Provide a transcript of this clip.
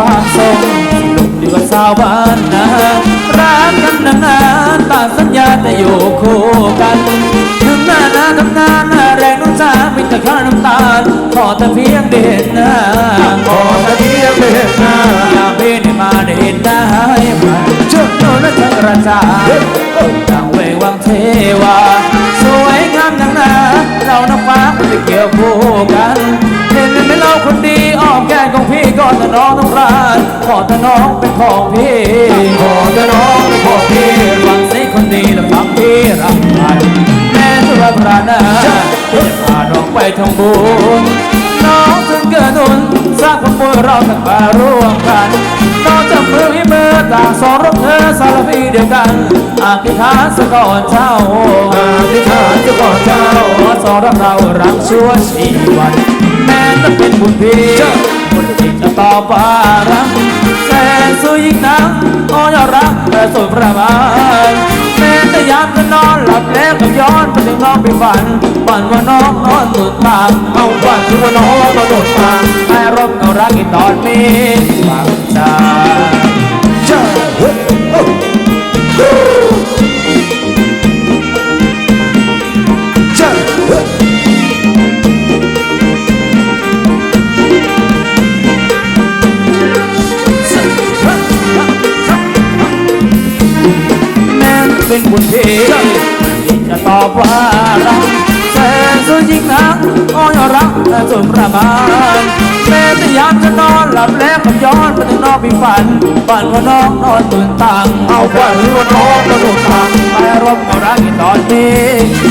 ความทรงสนุกดีว่าสาวบ้านนารักกันนานๆตาสัญญาจะอยู่คู่กัน ถึงหน้าหน้าทำงานแรงน้ำตามีแต่ข้าน้ำตาลขอแต่เพียงเด่นหน้าขอแต่เพียงเด็กหน้าอยากเป็นมาได้เห็นได้มาเชิดโนนทั้งกระจายดังเวงวังเทวา สวยงามอย่างนาเราน้ำฟ้าไม่ได้เกี่ยว พี่ก็แต่น้องต้องรานขอแต่น้องเป็นของพี่ขอแต่น้องเป็นของพี่ฟังสิคนดีและฟังพี่รักใครแม่ทุรพรานาจะพาน้องไปทำบุญน้องถึงเกิดนุนสร้างความบุญเราทั้งมาร่วมกันน้องจับมือให้มือต่างสองรบเธอสารพีเดียวกันอธิษฐานสะก่อนเช้าอธิษฐานจะก่อนเจ้าขอสอนรับเรารักชั่วชีวันแม้จะเป็นบุญพี่บุญที่จะต่อ ปารังแสนสุยยิ่งนังก็ยอรักแต่สุดประมาณแม้แต่ยามจะนอนหลับแล้วก็ย้อนไปถึงน้องไปฝันฝันว่าน้องนอนตื่นตาเอาฝันที่ว่าน้องมาโดดมาให้รบเอารักอีกตอนนี้ แม้เป็นบุญเที่จะตอบว่ารักแสนสุดยิ่งนักก็ยอมรักแต่ส่วนประมาณแม้แต่ยามจะนอนหลับแล้วก็ย้อนไปถึงนอกพี่ฝันฝันว่าน้องนอนตื่นตังเอาฝันที่ว่าน้องมาโดดมาไปรบกับรักอีกตอนนี้